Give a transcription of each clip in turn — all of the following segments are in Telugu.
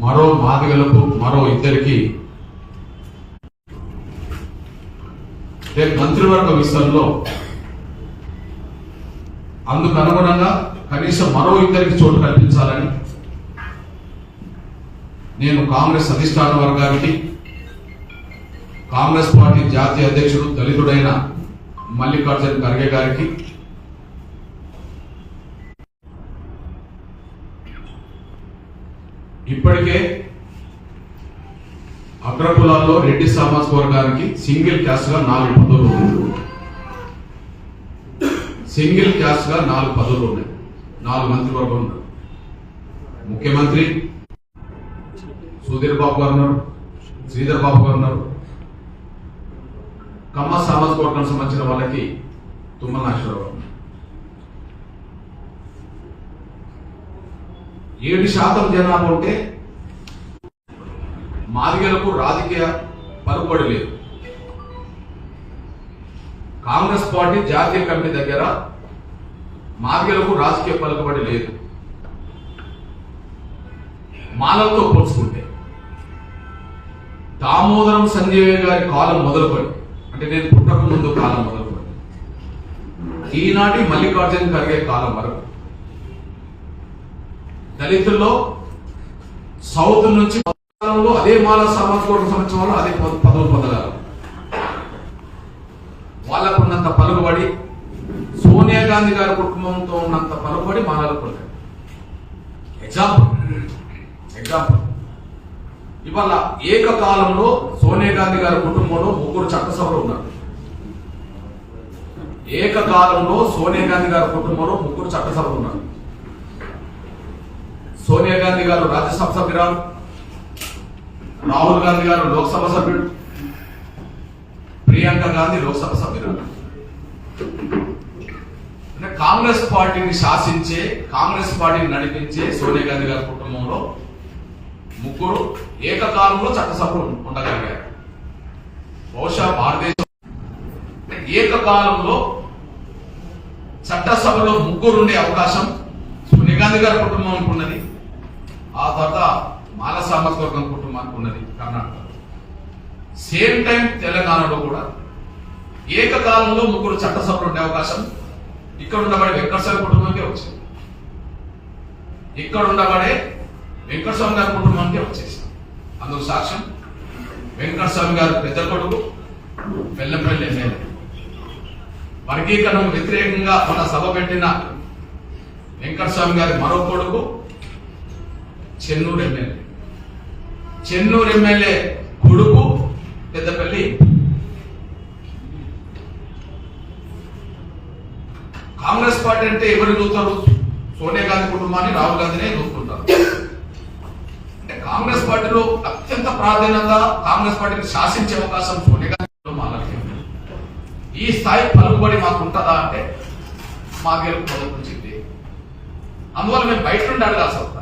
మరో మాదిగలకు మరో ఇద్దరికి రేపు మంత్రివర్గ విషయంలో అందుకు అనుగుణంగా కనీసం మరో ఇద్దరికి చోటు కల్పించాలని నేను కాంగ్రెస్ అధిష్టాన వర్గానికి కాంగ్రెస్ పార్టీ జాతీయ అధ్యక్షుడు దళితుడైన మల్లికార్జున ఖర్గే గారికి ఇప్పటికే అగ్రకులాల్లో రెడ్డి సామాజిక వర్గానికి సింగిల్ క్యాస్ట్గా నాలుగు పదవులు ఉన్నాయి. సింగిల్ క్యాస్ట్గా నాలుగు పదవులు ఉన్నాయి. నాలుగు మంత్రివర్గం ఉన్నారు. ముఖ్యమంత్రి సుధీర్ బాబు గారు ఉన్నారు శ్రీధర్ బాబు గారు ఉన్నారు. కమ్మ సామాజిక వర్గానికి సంబంధించిన వాళ్ళకి తుమ్మల నాగేశ్వరరావు ఏడు శాతం జనాభా ఉంటే మాదిగలకు రాజకీయ పరుపడి లేదు. కాంగ్రెస్ పార్టీ జాతీయ కమిటీ దగ్గర మాదిగలకు రాజకీయ పలుకుబడి లేదు. మాలలతో పోల్చుకుంటే దామోదరం సంజయ్ గారి కాలం మొదలుపడి అంటే నేను పుట్టక ముందు కాలం మొదలుపడి ఈనాటి మల్లికార్జున ఖర్గే కాలం వరకు దళితుల్లో సౌత్ నుంచి కాలంలో అదే మాల సామాజిక సంవత్సరంలో అదే పదవులు పొందగలరు వాళ్ళకు ఉన్నంత పలుకుబడి సోనియా గాంధీ గారి కుటుంబంతో ఉన్నంత పలుకుబడి మాలకు ఉండదు ఎగ్జాంపుల్ ఎగ్జాంపుల్ ఇవాళ ఏకకాలంలో సోనియా గాంధీ గారి కుటుంబంలో ముగ్గురు చట్టసభలు ఉన్నారు. ఏకకాలంలో సోనియా గాంధీ గారి కుటుంబంలో ముగ్గురు చట్టసభలు ఉన్నారు. సోనియా గాంధీ గారు రాజ్యసభ సభ్యురాలు రాహుల్ గాంధీ గారు లోక్సభ సభ్యుడు ప్రియాంక గాంధీ లోక్సభ సభ్యురాలు. అంటే కాంగ్రెస్ పార్టీని శాసించే కాంగ్రెస్ పార్టీని నడిపించే సోనియా గాంధీ గారి కుటుంబంలో ముగ్గురు ఏకకాలంలో చట్టసభలు ఉండగలిగారు. బహుశా భారతదేశం అంటే ఏకకాలంలో చట్టసభలో ముగ్గురు ఉండే అవకాశం సోనియా గాంధీ గారి కుటుంబం ఉన్నది. ఆ తర్వాత మాల సామాజిక మార్పు ఉన్నది కర్ణాటకలో. సేమ్ టైం తెలంగాణలో కూడా ఏకకాలంలో ముగ్గురు చట్టసభలు ఉండే అవకాశం ఇక్కడ ఉండబడే వెంకటస్వామి కుటుంబానికే వచ్చింది ఇక్కడ ఉండబడే వెంకటస్వామి గారి కుటుంబానికే వచ్చేసింది. అందుకు సాక్ష్యం వెంకటస్వామి గారు పెద్ద కొడుకు బెల్లంపల్లి ఎమ్మెల్యే. వర్గీకరణకు వ్యతిరేకంగా మన సభ పెట్టిన వెంకటస్వామి గారి మరో కొడుకు చెన్నూరు ఎమ్మెల్యే. చెన్నూరు ఎమ్మెల్యే కొడుకు పెద్దపల్లి. కాంగ్రెస్ పార్టీ అంటే ఎవరు చూస్తారు? సోనియా గాంధీ కుటుంబాన్ని రాహుల్ గాంధీనే చూసుకుంటారు. అంటే కాంగ్రెస్ పార్టీలో అత్యంత ప్రాధాన్యత కాంగ్రెస్ పార్టీని శాసించే అవకాశం సోనియా గాంధీ మాలకి ఈ స్థాయి పలుకుబడి మాకు ఉంటుందా అంటే మా గెలుపు మొదటి నుంచి అందువల్ల మేము బయట నుండి అడగాల్సి వస్తాం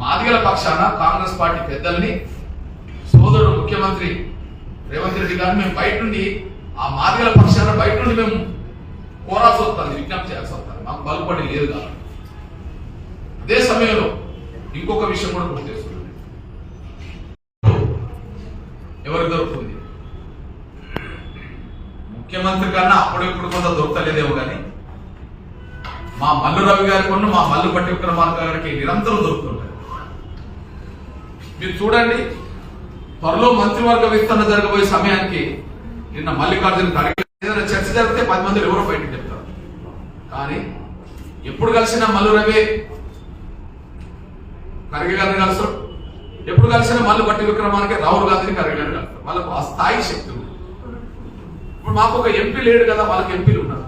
మాదిగల పక్షాన కాంగ్రెస్ పార్టీ పెద్దల్ని సోదరుడు ముఖ్యమంత్రి రేవంత్ రెడ్డి గారిని మేము బయట నుండి ఆ మాదిగల పక్షాన బయట నుండి మేము కోరాల్సి వస్తుంది విజ్ఞప్తి చేయాల్సి వస్తుంది మాకు బలుపడి లేదు కాబట్టి అదే సమయంలో ఇంకొక విషయం కూడా గుర్తు చేసుకున్నాం ఎవరికి దొరుకుతుంది? ముఖ్యమంత్రి కన్నా అప్పుడు ఇప్పుడు కొంత దొరకలేదేమో కానీ మా మల్లు రవి గారి కొన్న మా మల్లు పట్టి విక్రమార్క గారికి నిరంతరం దొరుకుతుంటారు మీరు చూడండి త్వరలో మంత్రివర్గ విస్తరణ జరగబోయే సమయానికి నిన్న మల్లికార్జున ఖర్గే ఏదైనా చర్చ జరిగితే పది మంది ఎవరో బయటకు చెప్తారు కానీ ఎప్పుడు కలిసినా మల్లు రవి ఖర్గే గారిని కలుస్తాడు ఎప్పుడు కలిసినా మల్లు పట్టి విక్రమానికి రాహుల్ గాంధీని ఖర్గే గారిని కలుస్తాడు వాళ్ళకు ఆ స్థాయి శక్తి ఉంది. ఇప్పుడు మాకు ఒక ఎంపీ లేడు కదా వాళ్ళకి ఎంపీలు ఉన్నారు.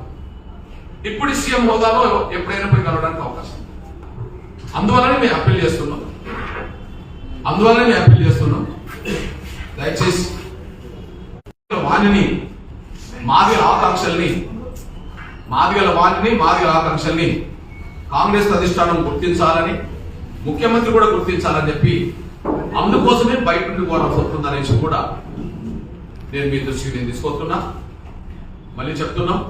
ఇప్పుడు సీఎం హోదాలో ఎప్పుడైనా పోయి కలవడానికి అవకాశం అందువల్లనే మేము అప్పీల్ చేస్తున్నాం. అందువల్లనే నేను అప్పీల్ చేస్తున్నాం. దయచేసి వాణిని మాదిగల ఆకాంక్షల్ని మాదిగల వాణిని మాదిగల ఆకాంక్షల్ని కాంగ్రెస్ అధిష్టానం గుర్తించాలని ముఖ్యమంత్రి కూడా గుర్తించాలని చెప్పి అందుకోసమే బయట నుండి పోరాల్సి వస్తుందనేసి కూడా నేను మీ దృష్టికి నేను తీసుకొస్తున్నా. మళ్ళీ చెప్తున్నాం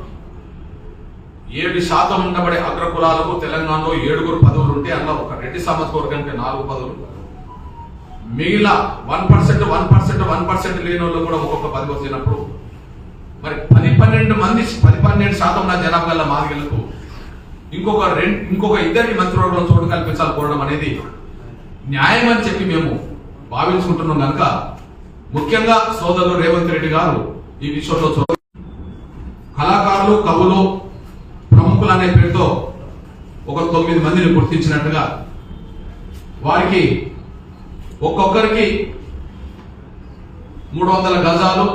ఏడు శాతం ఉండబడే అగ్రకులాలకు తెలంగాణలో ఏడుగురు పదవులు ఉంటే అందులో ఒక రెడ్డి సామాజిక వర్గానికి నాలుగు పదవులు. మిగిలిన one percent one percent one percent లేని వాళ్ళు కూడా ఒక్కొక్క పదికి వచ్చినప్పుడు మరి పది పన్నెండు మంది పది పన్నెండు శాతం నా జనాభా గల మాదిగలకు ఇంకొక రెండు ఇంకొక ఇద్దరిని మంత్రివర్గంలో చోటు కల్పించాలి కోరడం అనేది న్యాయం అని చెప్పి మేము భావించుకుంటున్నాం కనుక ముఖ్యంగా సోదరులు రేవంత్ రెడ్డి గారు ఈ విషయంలో కళాకారులు కవులు ప్రముఖులు అనే పేరుతో ఒక తొమ్మిది మందిని గుర్తించినట్టుగా వారికి ఒక్కొక్కరికి మూడు వందల గజాలు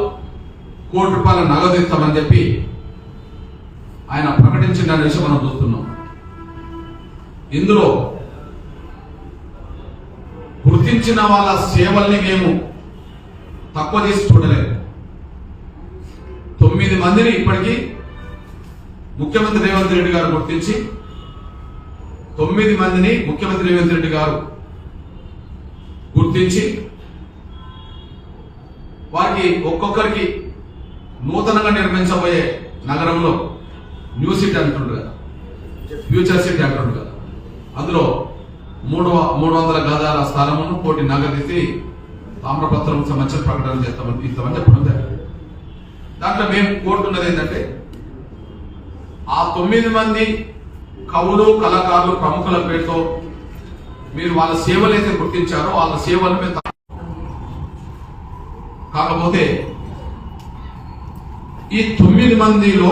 కోటి రూపాయల నగదు ఇస్తామని చెప్పి ఆయన ప్రకటించిన విషయం మనం చూస్తున్నాం. ఇందులో గుర్తించిన వాళ్ళ సేవల్ని మేము తక్కువ చేసి చూడలేదు. తొమ్మిది మందిని ఇప్పటికీ ముఖ్యమంత్రి రేవంత్ రెడ్డి గారు గుర్తించి తొమ్మిది మందిని ముఖ్యమంత్రి రేవంత్ రెడ్డి గారు గుర్తించి వారికి ఒక్కొక్కరికి నూతనంగా నిర్మించబోయే నగరంలో న్యూ సిటీ అంటుండ్రు కదా. ఫ్యూచర్ సిటీ అంటుండ్రు కదా. అందులో మూడు మూడు వందల గదాల స్థలమును కోటి నగదిసి తామ్రపత్రం సంబంధించిన ప్రకటన చేస్తామని ఇస్తామని చెప్పడం జరిగింది. దాంట్లో మేము కోరుతున్నది ఏంటంటే ఆ తొమ్మిది మంది కవులు కళాకారులు ప్రముఖుల పేరుతో మీరు వాళ్ళ సేవలు అయితే గుర్తించారో వాళ్ళ సేవలు మీద కాకపోతే ఈ తొమ్మిది మందిలో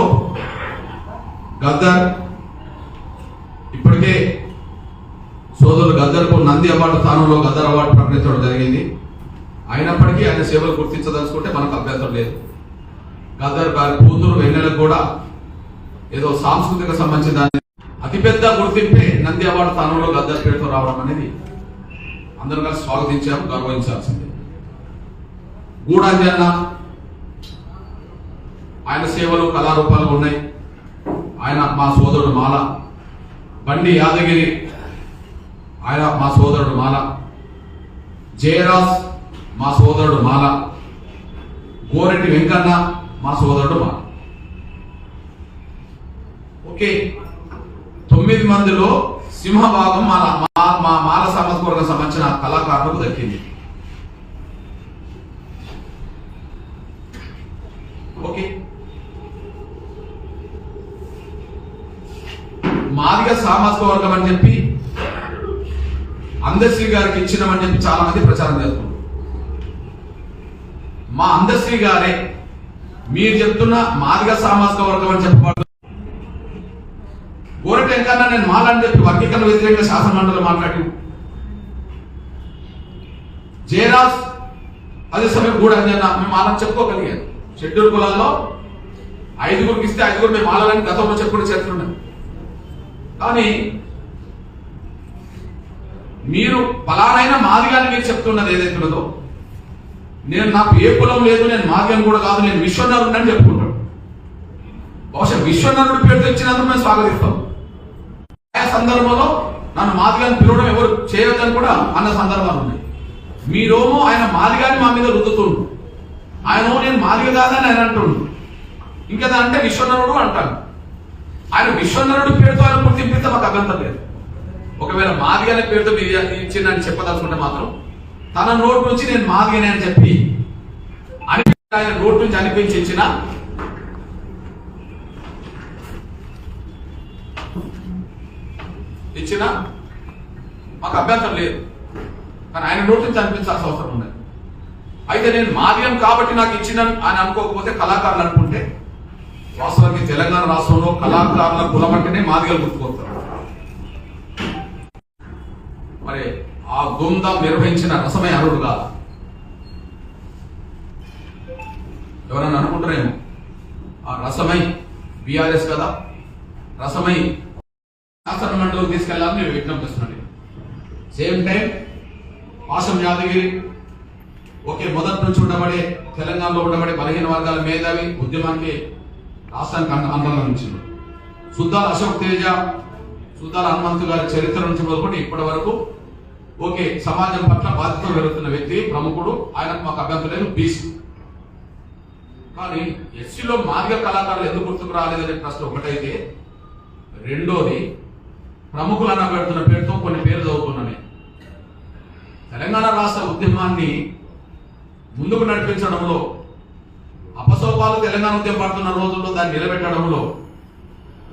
గద్దర్ ఇప్పటికే సోదరులు గద్దర్కు నంది అవార్డు స్థానంలో గద్దర్ అవార్డు ప్రకటించడం జరిగింది. అయినప్పటికీ ఆయన సేవలు గుర్తించదలుచుకుంటే మనకు అభ్యంతరం లేదు. గద్దర్ గారి కూతురు వెన్నెలకు కూడా ఏదో సాంస్కృతిక సంబంధించిన దాన్ని అతిపెద్ద గుర్తింపే నంది అవార్డు స్థానంలో గద్దర్ పేరుతో రావడం అనేది అందరూ కలిసి స్వాగతించారు గౌరవించాల్సిందే. గూడాంజన్న ఆయన సేవలు కళారూపాలు ఉన్నాయి. ఆయన మా సోదరుడు మాల. బండి యాదగిరి ఆయన మా సోదరుడు మాల. జయరాజ్ మా సోదరుడు మాల. గోరెడ్డి వెంకన్న మా సోదరుడు మాల. ఓకే. తొమ్మిది మందిలో సింహభాగం మన మా- మాల సామాజిక సంబంధించిన కళాకారులకు దక్కింది. ఓకే. మాదిగ సామాజిక వర్గం అని చెప్పి అందశ్రీ గారికి ఇచ్చినామని చెప్పి చాలా మంది ప్రచారం చేస్తున్నారు. మా అందశ్రీ గారే మీరు చెప్తున్న మాదిగ సామాజిక వర్గం అని చెప్పబడు గోరటి వెంకన్న నేను మాలని చెప్పి వర్గీకరణ వ్యతిరేక శాసనమండలి మాట్లాడి జయరాజ్ అదే సమయం కూడా అంజన్న మేము మాలని చెప్పుకోగలిగాను. షెడ్యూల్ కులాల్లో ఐదుగురికి ఇస్తే ఐదుగురు మేము ఆడాలని గతంలో చెప్పుకునే చరిత్ర కానీ మీరు ఫలానైనా మాదిగాని మీరు చెప్తున్నది ఏదైతే ఉన్నదో నేను నాకు ఏ కులం లేదు నేను మాదిగం కూడా కాదు నేను విశ్వనరుడు అని చెప్పుకుంటాడు బహుశా విశ్వనరుడు పేరు తెచ్చినందుకు మేము స్వాగతిస్తాం. సందర్భంలో నన్ను మాదిగాని పిలవడం ఎవరు చేయొద్దని కూడా అన్న సందర్భాలు ఉన్నాయి. మీరేమో ఆయన మాదిగాని మా మీద రుద్దుతుండు ఆయన నేను మాదిగ కాదని ఆయన అంటుండు. ఇంకేదా అంటే విశ్వనరుడు అంటాను ఆయన విశ్వనరుడు పేరుతో ఆయన గుర్తింపిస్తే మాకు అభ్యంతరం లేదు. ఒకవేళ మాదిగ అనే పేరుతో మీరు ఇచ్చిందని చెప్పదలుచుకుంటే మాత్రం తన నోటి నుంచి నేను మాదిగనే అని చెప్పి అని ఆయన నోటి నుంచి అనిపించి ఇచ్చిన ఇచ్చిన మాకు అభ్యంతరం లేదు. కానీ ఆయన నోటి నుంచి అనిపించాల్సిన అవసరం ఉన్నది అయితే నేను మాదిగం కాబట్టి నాకు ఇచ్చిన అని అనుకోకపోతే కళాకారులు అనుకుంటే వాస్తవానికి తెలంగాణ రాష్ట్రంలో కళాకారుల కులం అంటేనే మాదిగలు గుర్తుకొస్తారు. మరి ఆ బృందం నిర్వహించిన రసమై అరుడు కాదు. ఎవరన్నా అనుకుంటారేమో? ఆ రసమై బీఆర్ఎస్ కదా? రసమై శాసన మండలికి తీసుకెళ్ళాలని నేను విజ్ఞప్తిస్తున్నాను. సేమ్ టైం పాసం యాదగిరి ఓకే మొదటి నుంచి ఉండబడే తెలంగాణలో ఉండబడే బలహీన వర్గాల మేధావి ఉద్యమానికి రాష్ట్రానికి ఆందోళన నుంచి సుద్దాల అశోక్ తేజ సుద్దాల హనుమంతు గారి చరిత్ర నుంచి మొదలుకొని ఇప్పటి వరకు ఓకే సమాజం పట్ల బాధ్యత పెరుగుతున్న వ్యక్తి ప్రముఖుడు ఆయనకు మాకు అభ్యంతరం లేదు బీసీ. కానీ ఎస్సీలో మార్గ కళాకారులు ఎందుకు గుర్తుకు రాలేదనే ప్రశ్న ఒకటైతే రెండోది ప్రముఖులు అన్న పెడుతున్న పేరుతో కొన్ని పేర్లు చదువుకున్నాను. తెలంగాణ రాష్ట్ర ఉద్యమాన్ని ముందుకు నడిపించడంలో అపసోపాలు తెలంగాణ ఉద్యమం పడుతున్న రోజుల్లో దాన్ని నిలబెట్టడంలో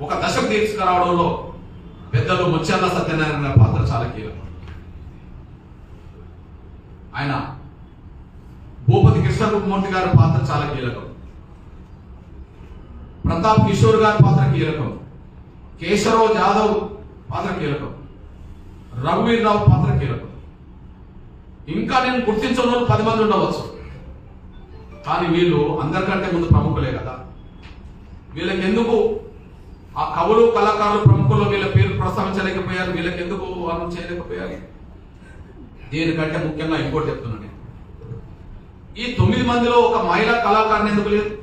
ఒక దశకు తీసుకురావడంలో పెద్దలు ముత్యాల సత్యనారాయణ గారి పాత్ర చాలా కీలకం. ఆయన భూపతి కృష్ణరూపమూర్తి గారి పాత్ర చాలా కీలకం. ప్రతాప్ కిషోర్ గారి పాత్ర కీలకం. కేశవరావు జాదవ్ పాత్ర కీలకం. రఘువీర్రావు పాత్ర కీలకం. ఇంకా నేను గుర్తించని వాళ్ళు పది మంది ఉండవచ్చు. కానీ వీళ్ళు అందరికంటే ముందు ప్రముఖులే కదా. వీళ్ళకి ఎందుకు ఆ కవులు కళాకారులు ప్రముఖులు వీళ్ళ పేరు ప్రస్తావించలేకపోయారు? వీళ్ళకి ఎందుకు వారు చేయలేకపోయారు? దీనికంటే ముఖ్యంగా ఇంకోటి చెప్తున్నాను నేను. ఈ తొమ్మిది మందిలో ఒక మహిళా కళాకారుని ఎందుకు లేదు?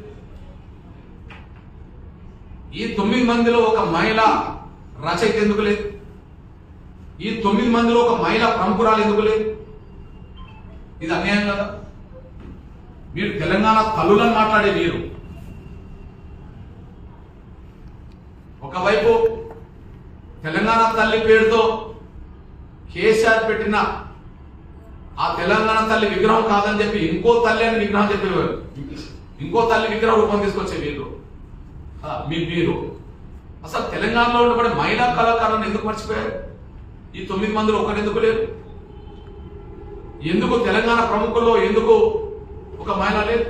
ఈ తొమ్మిది మందిలో ఒక మహిళ రచయిత ఎందుకు లేదు? ఈ తొమ్మిది మందిలో ఒక మహిళ ప్రముఖురాలు ఎందుకు లేదు? ఇది అన్యాయం కదా? మీరు తెలంగాణ తల్లులను మాట్లాడే మీరు. ఒకవైపు తెలంగాణ తల్లి పేరుతో కేసీఆర్ పెట్టిన ఆ తెలంగాణ తల్లి విగ్రహం కాదని చెప్పి ఇంకో తల్లి అని విగ్రహం చెప్పేవారు ఇంకో తల్లి విగ్రహం రూపం తీసుకొచ్చే మీరు మీరు. అసలు తెలంగాణలో ఉండబడే మహిళా కళాకారులను ఎందుకు మర్చిపోయారు? ఈ తొమ్మిది మందిలో ఒకరు ఎందుకు లేరు ఎందుకు తెలంగాణ ప్రముఖుల్లో ఎందుకు ఒక మహిళ లేదు?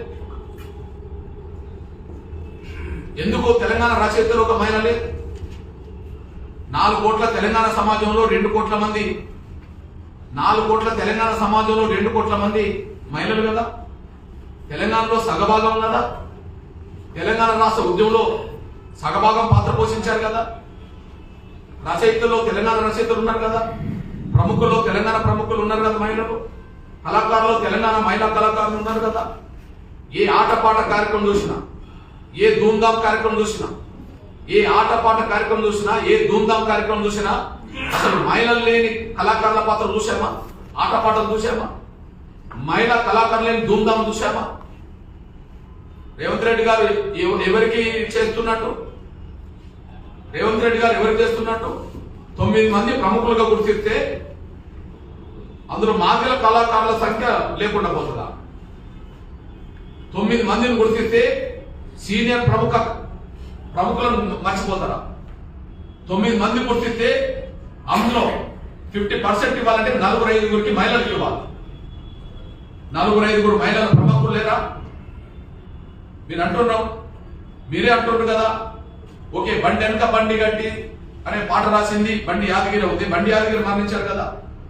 ఎందుకు తెలంగాణ రచయితలు ఒక మహిళ లేదు? నాలుగు కోట్ల తెలంగాణ సమాజంలో రెండు కోట్ల మంది నాలుగు కోట్ల తెలంగాణ సమాజంలో రెండు కోట్ల మంది మహిళలు కదా? తెలంగాణలో సగభాగం కదా తెలంగాణ రాష్ట్ర ఉద్యమంలో సగభాగం పాత్ర పోషించారు కదా. రచయితల్లో తెలంగాణ రచయితలు ఉన్నారు కదా. ప్రముఖుల్లో తెలంగాణ ప్రముఖులు ఉన్నారు కదా మహిళలు. కళాకారులు తెలంగాణ మహిళా కళాకారులు ఉన్నారు కదా. ఏ ఆటపాట కార్యక్రమం చూసినా ఏ ధూమ్ధాం కార్యక్రమం చూసినా ఏ ఆటపాట కార్యక్రమం చూసినా ఏ ధూమ్ధాం కార్యక్రమం చూసినా అసలు మహిళలు లేని కళాకారుల పాత్ర చూసామా ఆటపాటలు చూసామా మహిళా కళాకారులు లేని ధూమ్ధాం చూసామా రేవంత్ రెడ్డి గారు ఎవరికి చేస్తున్నట్టు? రేవంత్ రెడ్డి గారు ఎవరు చేస్తున్నట్టు? తొమ్మిది మంది ప్రముఖులుగా గుర్తిస్తే అందులో మాదిల కళాకారుల సంఖ్య లేకుండా పోతుందా? తొమ్మిది మందిని గుర్తిస్తే సీనియర్ ప్రముఖ ప్రముఖులను మర్చిపోతారా? తొమ్మిది మంది గుర్తిస్తే అందులో ఫిఫ్టీ పర్సెంట్ ఇవ్వాలంటే నలుగురు ఐదుగురికి మహిళలకు ఇవ్వాలి. నలుగురు ఐదుగురు మహిళల ప్రముఖులు లేరా? మీరు అంటున్నాం. మీరే అంటున్నారు కదా. ఓకే బండి వెనక బండి గడ్డి? అనే పాట రాసింది బండి యాదగిరి అవుతుంది బండి యాదగిరి మరణించారు కదా?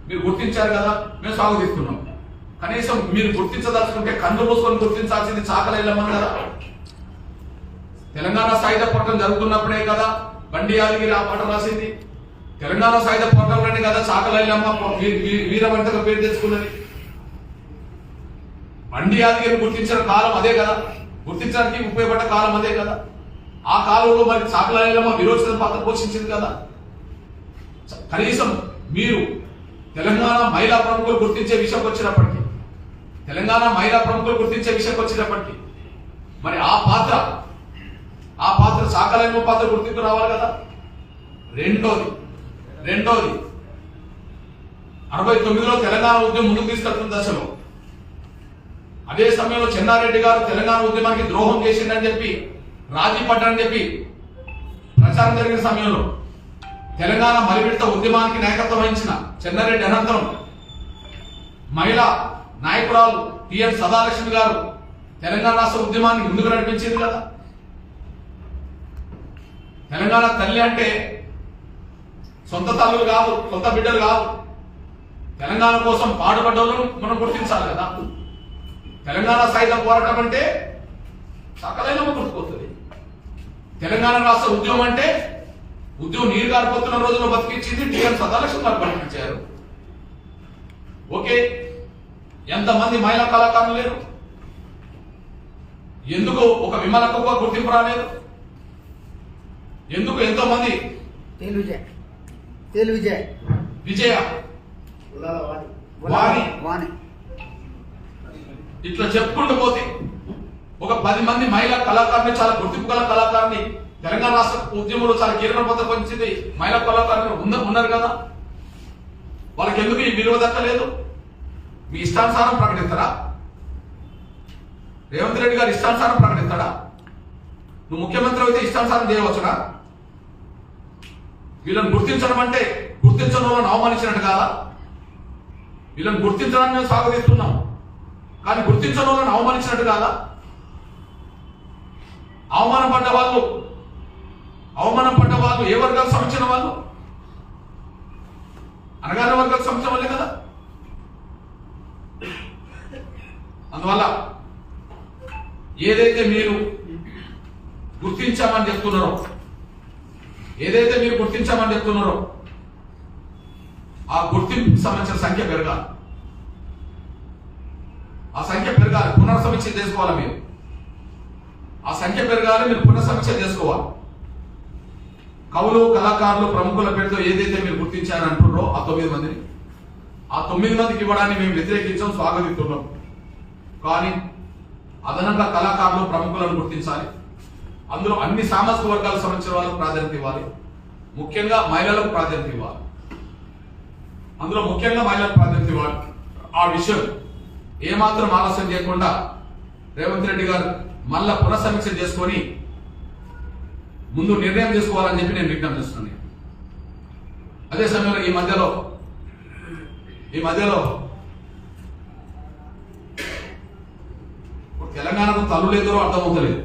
మీరు గుర్తించారు కదా? మేము స్వాగతిస్తున్నాం కనీసం మీరు గుర్తించదలుచుకుంటే కన్ను మూసుకొని గుర్తించాల్సింది చాకల కదా తెలంగాణ సాయుధ పోరాటం జరుగుతున్నప్పుడే కదా బండి యాదగిరి ఆ పాట రాసింది. తెలంగాణ సాయుధ పోరాటంలోనే కదా చాకల వీరవంతక వీ- వీ- పేరు తెచ్చుకున్నది. బండి యాదగిరి గుర్తించిన కాలం అదే కదా? గుర్తించడానికి ఉపయోగపడ్డ కాలం అదే కదా? ఆ కాలంలో మరి చాకలాయలమ్మ విరోచన పాత్ర పోషించింది కదా. కనీసం మీరు తెలంగాణ మహిళా ప్రముఖులు గుర్తించే విషయం వచ్చినప్పటికీ తెలంగాణ మహిళా ప్రముఖులు గుర్తించే విషయం వచ్చినప్పటికీ మరి ఆ పాత్ర ఆ పాత్ర చాకలయమ్మ పాత్ర గుర్తింపు రావాలి కదా? రెండోది రెండోది అరవై తొమ్మిదిలో తెలంగాణ ఉద్యమం ముందుకు తీసుకెళ్తున్న దశలో అదే సమయంలో చెన్నారెడ్డి గారు తెలంగాణ ఉద్యమానికి ద్రోహం చేసిందని చెప్పి రాజీ పడ్డారని చెప్పి ప్రచారం జరిగిన సమయంలో తెలంగాణ మలివిడత ఉద్యమానికి నాయకత్వం వహించిన చెన్నారెడ్డి అనంతరం మహిళా నాయకురాలు టిఎన్ సదాలక్ష్మి గారు తెలంగాణ రాష్ట్ర ఉద్యమాన్ని ముందుకు నడిపించింది కదా. తెలంగాణ తల్లి అంటే సొంత తల్లులు కాదు సొంత బిడ్డలు కాదు. తెలంగాణ కోసం పాటుపడ్డలను మనం గుర్తించాలి కదా. తెలంగాణ సాయుధ పోరాటం అంటే సకలైన గుర్తుకొస్తుంది తెలంగాణ రాష్ట్ర ఉద్యమం అంటే ఉద్యమం నీరు గారిపోతున్న రోజున బతికించింది టిఎన్ సదాలక్ష్మి గారు బతికించారు ఓకే ఎంతమంది మహిళా కళాకారులు లేరు? ఎందుకు ఒక విమలకు గుర్తింపు రాలేదు? ఎందుకు ఎంతో మంది విజయ్. విజయ. వాణి. ఇట్లా చెప్పుకుంటూ పోతే ఒక పది మంది మహిళా కళాకారుని చాలా గుర్తింపు గల కళాకారుని తెలంగాణ రాష్ట్ర ఉద్యమంలో చాలా కీలక పథకం పంచింది మహిళా కళాకారులు ఉన్న ఉన్నారు కదా? వాళ్ళకి ఎందుకు ఈ విలువ దక్కలేదు? మీ ఇష్టానుసారం ప్రకటిస్తారా? రేవంత్ రెడ్డి గారు ఇష్టానుసారం ప్రకటిస్తాడా? నువ్వు ముఖ్యమంత్రి అయితే ఇష్టానుసారం చేయవచ్చునా? వీళ్ళని గుర్తించడం అంటే గుర్తించడం వాళ్ళని అవమానించినట్టు కాదా? వీళ్ళని గుర్తించడానికి మేము స్వాగతిస్తున్నాం. కానీ గుర్తించడం వాళ్ళని అవమానించినట్టు కాదా? అవమానం పడ్డ వాళ్ళు? అవమానం పడ్డ వాళ్ళు ఏ వర్గాలకు సంబంధించిన వాళ్ళు? అనగానే వర్గాలకు సంబంధించిన వాళ్ళే కదా? అందువల్ల ఏదైతే మీరు గుర్తించామని చెప్తున్నారో ఏదైతే మీరు గుర్తించామని చెప్తున్నారో ఆ గుర్తింపు సంబంధించిన సంఖ్య పెరగాలి. ఆ సంఖ్య పెరగాలి. పునర్సమీక్ష చేసుకోవాలి మీరు. ఆ సంఖ్య పెరగాలి మీరు పునర్సమీక్ష చేసుకోవాలి. కవులు కళాకారులు ప్రముఖుల పేరుతో ఏదైతే మీరు గుర్తించారని అంటున్నారో ఆ తొమ్మిది మందిని. ఆ తొమ్మిది మందికి ఇవ్వడాన్ని మేము వ్యతిరేకించాం స్వాగతిస్తున్నాం. కానీ అదనంగా కళాకారులు ప్రముఖులను గుర్తించాలి. అందులో అన్ని సామాజిక వర్గాలకు సంబంధించిన వాళ్ళకు ప్రాధాన్యత ఇవ్వాలి. ముఖ్యంగా మహిళలకు ప్రాధాన్యత ఇవ్వాలి. అందులో ముఖ్యంగా మహిళలకు ప్రాధాన్యత ఇవ్వాలి. ఆ విషయం ఏమాత్రం ఆలస్యం చేయకుండా రేవంత్ రెడ్డి గారు మళ్ళా పునఃసమీక్ష చేసుకొని ముందు నిర్ణయం తీసుకోవాలని చెప్పి నేను విజ్ఞప్తి చేస్తున్నాను. అదే సమయంలో ఈ మధ్యలో ఈ మధ్యలో తెలంగాణకు తల్లు లేదో అర్థమవుతలేదు.